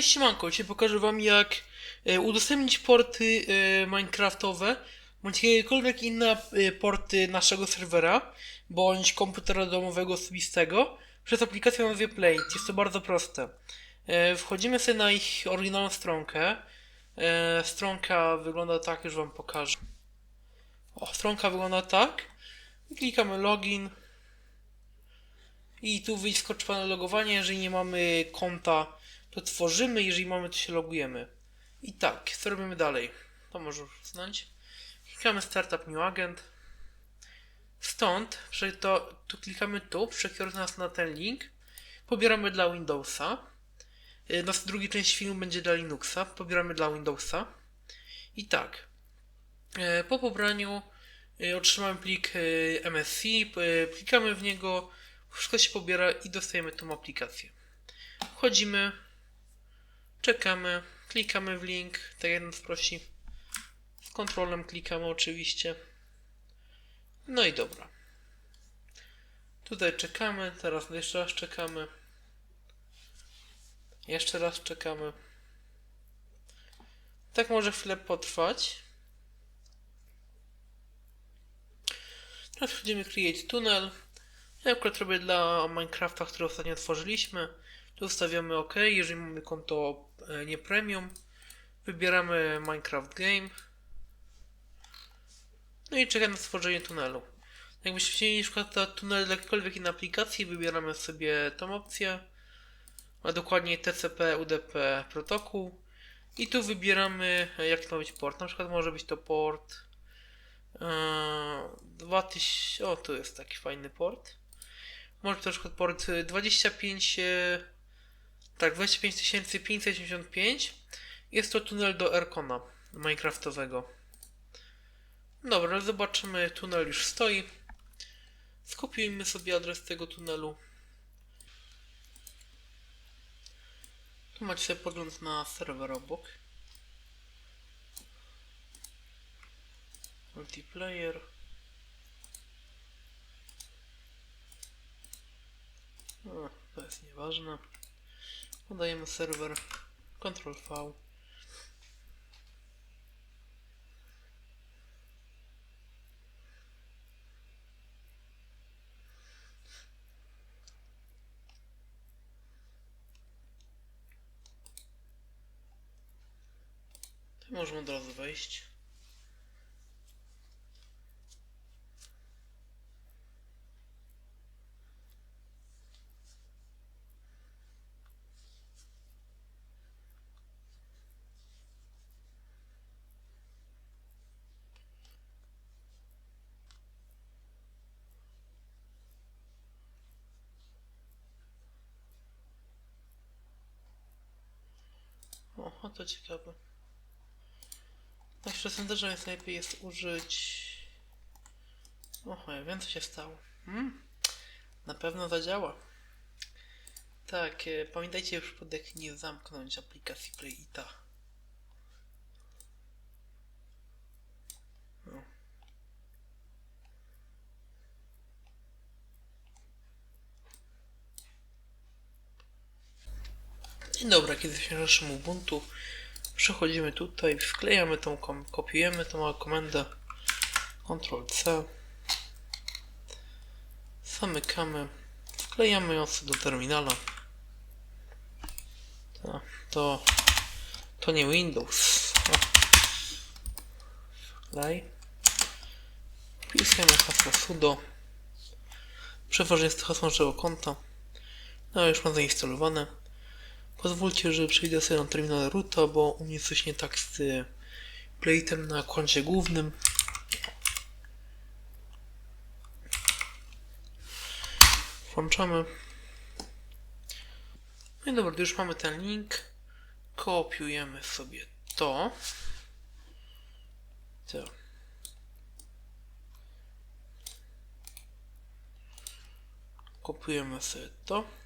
Cześć siemanko, dzisiaj pokażę wam jak e, udostępnić porty e, minecraftowe bądź jakiekolwiek inne e, porty naszego serwera bądź komputera domowego osobistego przez aplikację o nazwie. Jest to bardzo proste. Wchodzimy sobie na ich oryginalną stronkę. Stronka wygląda tak, już wam pokażę. O, stronka wygląda tak. Klikamy login. I tu wyskoczy panel logowania, jeżeli nie mamy konta, to tworzymy, jeżeli mamy, to się logujemy. I tak, co robimy dalej? To może znać. Klikamy Startup New Agent. Stąd, to, tu klikamy tu, przekieruje nas na ten link. Pobieramy dla Windowsa. Y, Nas drugi część filmu będzie dla Linuxa. Pobieramy dla Windowsa. I tak. e, Po pobraniu y, otrzymamy plik y, MSC, y, klikamy w niego, wszystko się pobiera i dostajemy tą aplikację. Wchodzimy, czekamy, klikamy w link, tak jak nas prosi. Z kontrolem klikamy oczywiście. No i dobra. Tutaj czekamy, teraz jeszcze raz czekamy. Jeszcze raz czekamy. Tak może chwilę potrwać. Teraz wchodzimy Create Tunnel. Ja akurat robię dla Minecrafta, który ostatnio tworzyliśmy. Tu ustawiamy OK, jeżeli mamy konto e, nie premium. Wybieramy Minecraft Game. No i czekamy na stworzenie tunelu. Jakbyśmy chcieli na przykład tunel dla jakiejkolwiek innej aplikacji, wybieramy sobie tą opcję. A dokładniej TCP UDP protokół. I tu wybieramy e, jaki ma być port. Na przykład może być to port e, 2000. O, tu jest taki fajny port. Może to na przykład port y, 25. Tak, 25575. Jest to tunel do Erkona Minecraftowego. Dobra, zobaczymy. Tunel już stoi. Skopiujmy sobie adres tego tunelu. Tu macie sobie podgląd na serwer obok. Multiplayer. O, to jest nieważne. Podajemy serwer. Ctrl V. Możemy od razu wejść. O, a to ciekawe. Tak, przy sondażu jest lepiej jest użyć... Oho, ja wiem co się stało. Hmm? Na pewno zadziała. Tak, e, pamiętajcie już podek nie zamknąć aplikacji Playita. O. I dobra, kiedy się naszym Ubuntu przechodzimy tutaj, wklejamy tą, kopiujemy tą komendę Ctrl C zamykamy, wklejamy ją do terminala. To, to, to nie Windows. Wklej. Wpisujemy hasło sudo. Przeważnie jest to hasło naszego konta. No już mam zainstalowane Pozwólcie, że przejdę sobie na terminal roota, bo u mnie coś nie tak z playtem na koncie głównym. Włączamy. No i dobra, już mamy ten link. Kopiujemy sobie to. To. Kopiujemy sobie to.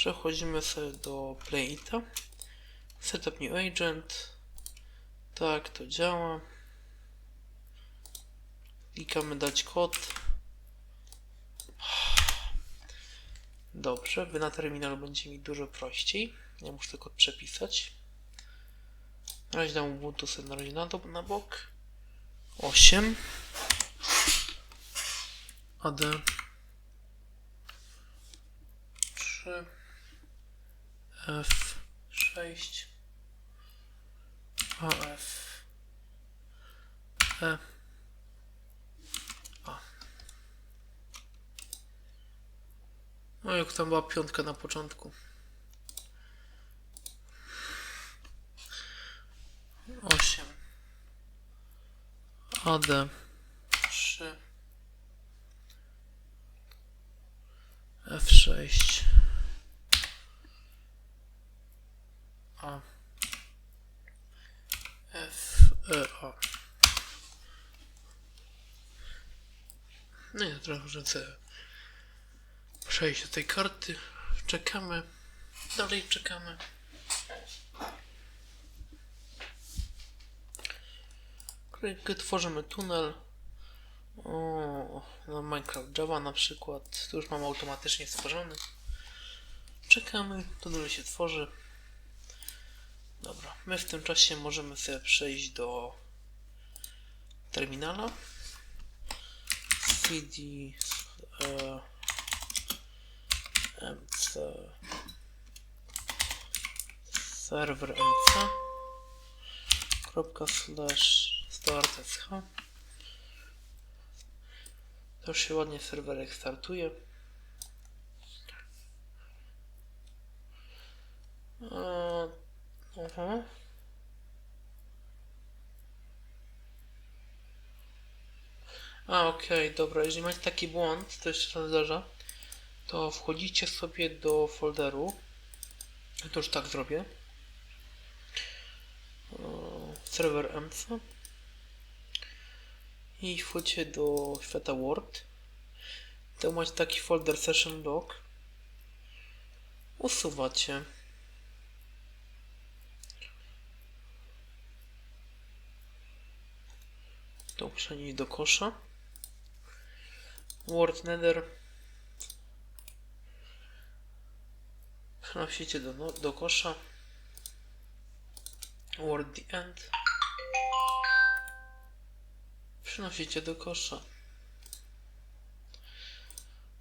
Przechodzimy sobie do Playita. Setup New Agent. Tak, to działa. Klikamy dać kod. Dobrze, wy na terminalu będzie mi dużo prościej. Ja muszę tylko przepisać. Na razie dam Ubuntu sobie na razie na, na bok. 8 AD 3 F 6 AF E. A No jak tam była piątka na początku. 8 AD 3 F6 A F E A Że chcę przejść do tej karty. Czekamy. Dalej czekamy. Klikkę tworzymy tunel. O, na Minecraft Java na przykład. Tu już mam automatycznie stworzony. Czekamy, tunel się tworzy. Dobra, my w tym czasie możemy sobie przejść do terminala. CD e, MC serwer MC kropka slash start sh to się ładnie serwerek startuje. Eee, aha. A, okej, dobra. Jeżeli macie taki błąd, to jeszcze raz zdarza, to wchodzicie sobie do folderu. Ja to już tak zrobię. O, Serwer MC. I wchodzicie do świata Word. To macie taki folder Session Log. Usuwacie. To przenieść do kosza. Word Nether. Przenosicie do, no, do kosza. Word the end. Przenosicie do kosza.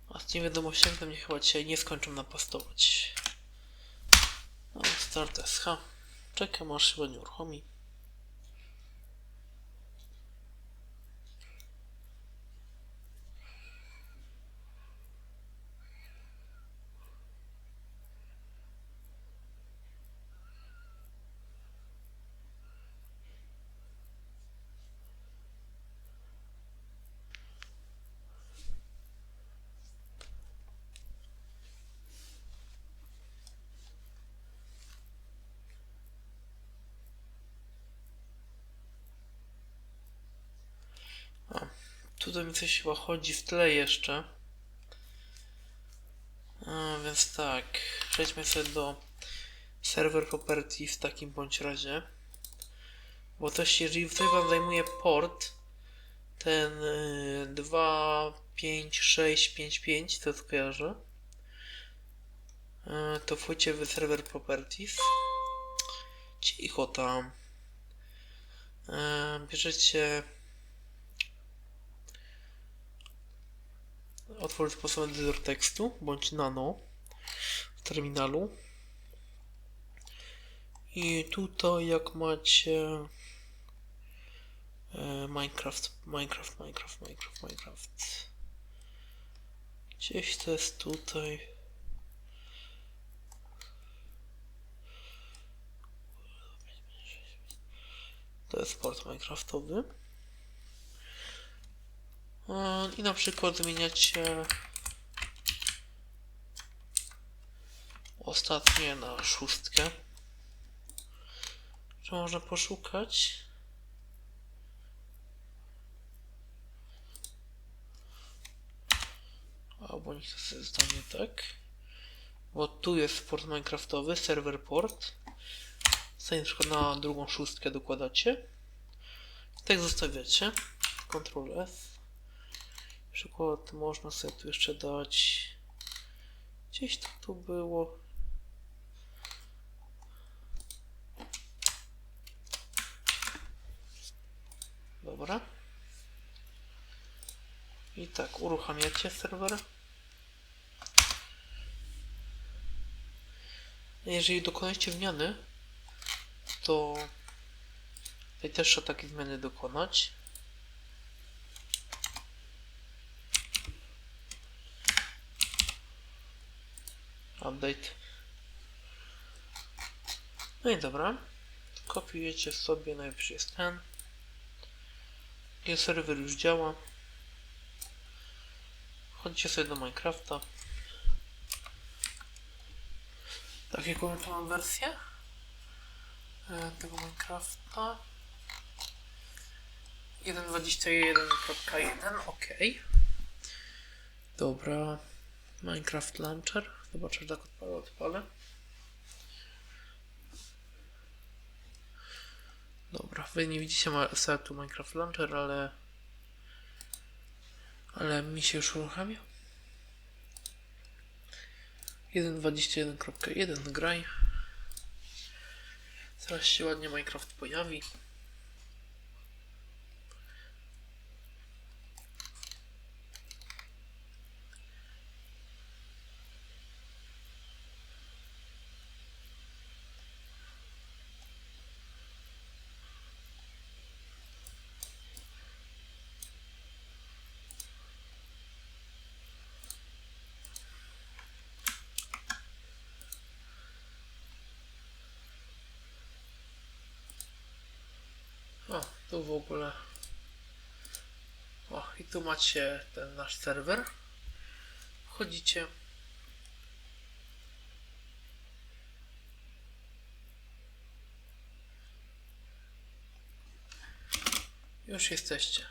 A z tymi wiadomościami to mnie chyba dzisiaj nie skończą napastować. No, start SH. Czekam aż chyba nie uruchomi. Tutaj mi coś chyba chodzi w tle jeszcze. A, więc tak, przejdźmy sobie do server property w takim bądź razie. Bo też jeżeli coś wam zajmuje port, ten y, 2, 5, 6, 5, 5, to skojarzę. Y, to wchodźcie w server properties. Cicho tam. Y, bierzecie otworzyć sposobem edytor tekstu bądź nano w terminalu. I tutaj jak macie e, Minecraft, Minecraft, Minecraft, Minecraft, Minecraft. Gdzieś to jest tutaj. To jest port Minecraftowy. E, I na przykład zmieniacie ostatnie na szóstkę. Czy można poszukać? Albo niech to sobie stanie tak. Bo tu jest port Minecraftowy, server port. Stanie na przykład na drugą szóstkę dokładacie. Tak zostawiacie. Ctrl F. Przykład można sobie tu jeszcze dać Gdzieś to tu było. Dobra. I tak, uruchamiacie serwer. Jeżeli dokonacie zmiany, to tutaj też trzeba takie zmiany dokonać. Update. No i dobra. Kopiujecie sobie, najlepszy jest ten. Gdzie serwer już działa. Chodźcie sobie do Minecrafta. Tak, jaką mam wersję? E, tego Minecrafta. 1.21.1, ok. Dobra. Minecraft Launcher. Zobaczę, czy tak odpalę, odpalę. Dobra, wy nie widzicie setu Minecraft Launcher, ale... Ale mi się już uruchamia. 1.21.1 graj. Zaraz się ładnie Minecraft pojawi. O, tu w ogóle. O, i tu macie ten nasz serwer. Wchodzicie. Już jesteście.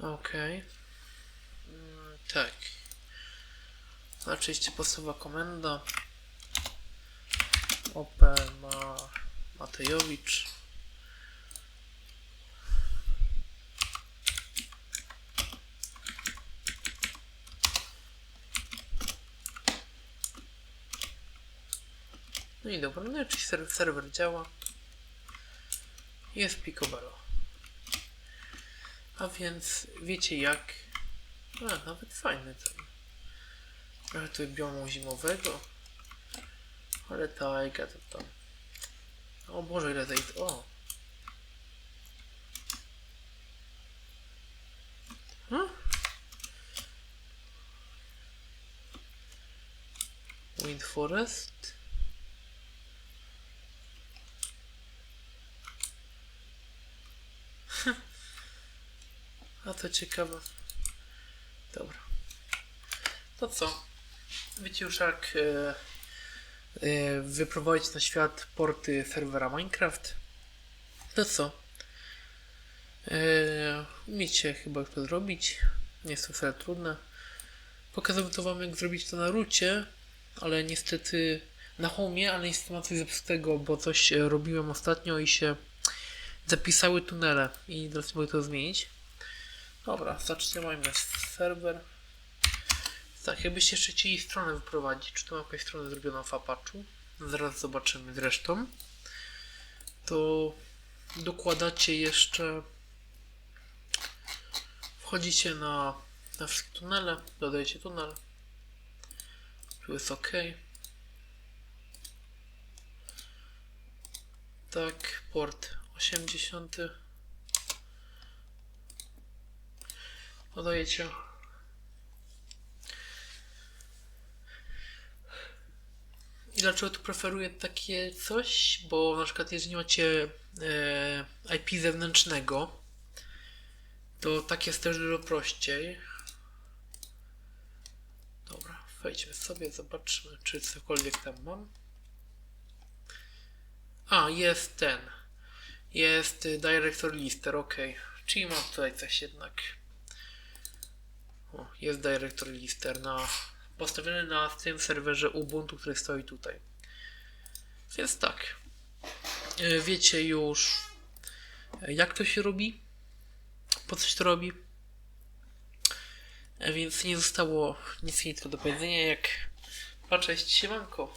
Okej. Mm, tak. Oczywiście podstawowa komenda. OP ma Matejowicz. No i dobra, no oczywiście serwer, serwer działa. Jest Picobello. A więc wiecie jak. A, nawet fajny ten. Trochę tu biomu zimowego. Ale tajga to tam. O Boże, ile tej... O! Huh? Wind Forest. A to ciekawe. Dobra. To co? Wiecie już jak e, e, wyprowadzić na świat porty serwera Minecraft? To co? E, umiecie chyba już to zrobić. Nie jest to wcale trudne. Pokazałem to wam jak zrobić to na rucie, ale niestety na homie, ale niestety ma coś zepsutego, bo coś e, robiłem ostatnio i się zapisały tunele i teraz mogę to zmienić. Dobra, zaczniemy serwer. Tak, jakbyście jeszcze chcieli stronę wyprowadzić, czy to ma jakaś strona zrobiona w Apache'u, zaraz zobaczymy zresztą, to dokładacie jeszcze, wchodzicie na, na wszystkie tunele, dodajecie tunel, tu jest OK. Tak, port 80. Dodajecie I dlaczego tu preferuję takie coś? Bo na przykład jeżeli macie e, IP zewnętrznego, to tak jest też dużo prościej. Dobra, wejdźmy sobie, zobaczmy, czy cokolwiek tam mam. A, jest ten. Jest y, director lister, ok. Czyli mam tutaj coś jednak. O, jest director lister na postawiony na tym serwerze Ubuntu, który stoi tutaj. Więc tak. E, Wiecie już, jak to się robi. po coś to robi. E, Więc nie zostało nic innego do powiedzenia jak. Cześć, siemanko.